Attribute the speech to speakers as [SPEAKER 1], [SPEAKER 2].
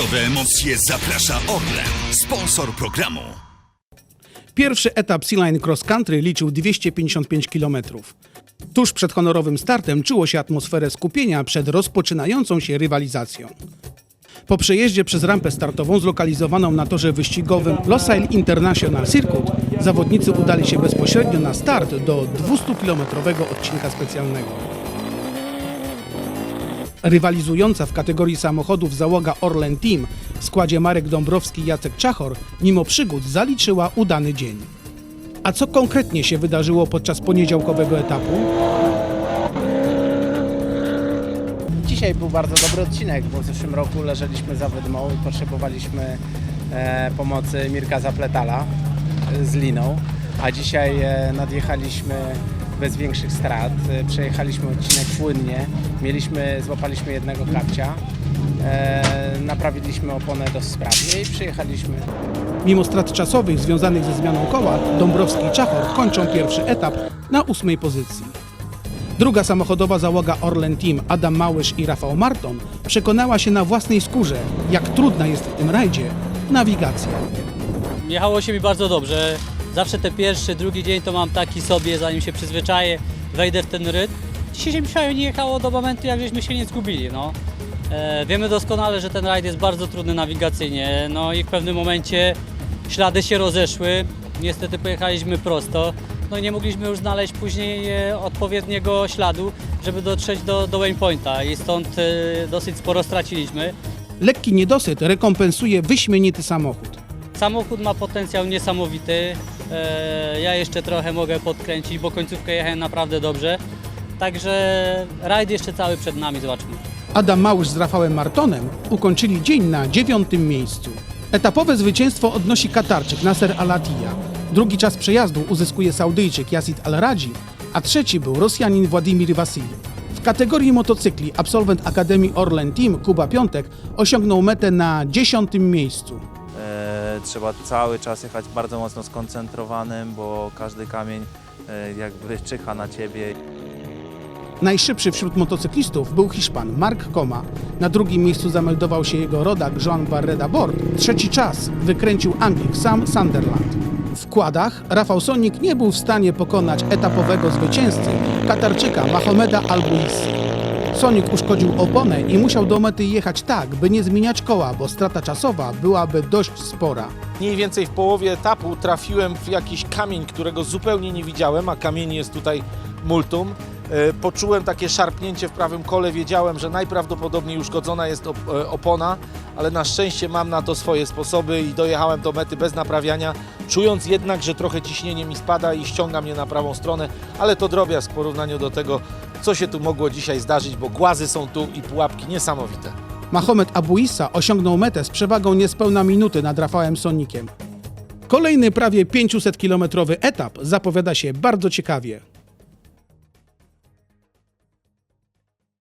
[SPEAKER 1] rajdowe emocje zaprasza Orlen, sponsor programu.
[SPEAKER 2] Pierwszy etap Sea Line Cross Country liczył 255 km. Tuż przed honorowym startem czuło się atmosferę skupienia przed rozpoczynającą się rywalizacją. Po przejeździe przez rampę startową zlokalizowaną na torze wyścigowym Losail International Circuit zawodnicy udali się bezpośrednio na start do 200-kilometrowego odcinka specjalnego. Rywalizująca w kategorii samochodów załoga Orlen Team w składzie Marek Dąbrowski i Jacek Czachor mimo przygód zaliczyła udany dzień. A co konkretnie się wydarzyło podczas poniedziałkowego etapu?
[SPEAKER 3] Dzisiaj był bardzo dobry odcinek, bo w zeszłym roku leżeliśmy za wydmą i potrzebowaliśmy e, pomocy Mirka Zapletala e, z liną, a dzisiaj e, nadjechaliśmy bez większych strat, e, przejechaliśmy odcinek płynnie, mieliśmy, złapaliśmy jednego kapcia, e, naprawiliśmy oponę dość sprawnie i przyjechaliśmy
[SPEAKER 2] Mimo strat czasowych związanych ze zmianą koła, Dąbrowski i Czachor kończą pierwszy etap na ósmej pozycji. Druga samochodowa załoga Orlen Team Adam Małysz i Rafał Marton przekonała się na własnej skórze, jak trudna jest w tym rajdzie nawigacja.
[SPEAKER 4] Jechało się mi bardzo dobrze. Zawsze te pierwszy, drugi dzień to mam taki sobie, zanim się przyzwyczaję, wejdę w ten rytm. Dzisiaj się mi fajnie jechało do momentu, jak żeśmy się nie zgubili. No. E, wiemy doskonale, że ten rajd jest bardzo trudny nawigacyjnie, no i w pewnym momencie ślady się rozeszły. Niestety pojechaliśmy prosto, no i nie mogliśmy już znaleźć później e, odpowiedniego śladu, żeby dotrzeć do, do waypointa i stąd e, dosyć sporo straciliśmy.
[SPEAKER 2] Lekki niedosyt rekompensuje wyśmienity samochód.
[SPEAKER 4] Samochód ma potencjał niesamowity. E, Ja jeszcze trochę mogę podkręcić, bo końcówkę jechałem naprawdę dobrze. Także rajd jeszcze cały przed nami, zobaczmy.
[SPEAKER 2] Adam Małysz z Rafałem Martonem ukończyli dzień na dziewiątym miejscu. Etapowe zwycięstwo odnosi Katarczyk Nasser Al-Attiyah. Drugi czas przejazdu uzyskuje Saudyjczyk Yasid Al-Radzi, a trzeci był Rosjanin Władimir Wasiljew. W kategorii motocykli absolwent Akademii Orlen Team Kuba Piątek osiągnął metę na dziesiątym miejscu.
[SPEAKER 5] Trzeba cały czas jechać bardzo mocno skoncentrowanym, bo każdy kamień e, jakby czyha na ciebie.
[SPEAKER 2] Najszybszy wśród motocyklistów był Hiszpan Mark Koma. Na drugim miejscu zameldował się jego rodak Joan Barreda Bord. Trzeci czas wykręcił Anglik Sam Sunderland. W kładach Rafał Sonik nie był w stanie pokonać etapowego zwycięzcy Katarczyka Mahomeda Albuisi. Sonik uszkodził oponę i musiał do mety jechać tak, by nie zmieniać koła, bo strata czasowa byłaby dość spora.
[SPEAKER 6] Mniej więcej w połowie etapu trafiłem w jakiś kamień, którego zupełnie nie widziałem, a kamieni jest tutaj multum. E, Poczułem takie szarpnięcie w prawym kole, wiedziałem, że najprawdopodobniej uszkodzona jest e, opona, ale na szczęście mam na to swoje sposoby i dojechałem do mety bez naprawiania, czując jednak, że trochę ciśnienie mi spada i ściąga mnie na prawą stronę, ale to drobiazg w porównaniu do tego, co się tu mogło dzisiaj zdarzyć, bo głazy są tu i pułapki niesamowite.
[SPEAKER 2] Mahomet Abuissa osiągnął metę z przewagą niespełna minuty nad Rafałem Sonikiem. Kolejny prawie 500-kilometrowy etap zapowiada się bardzo ciekawie.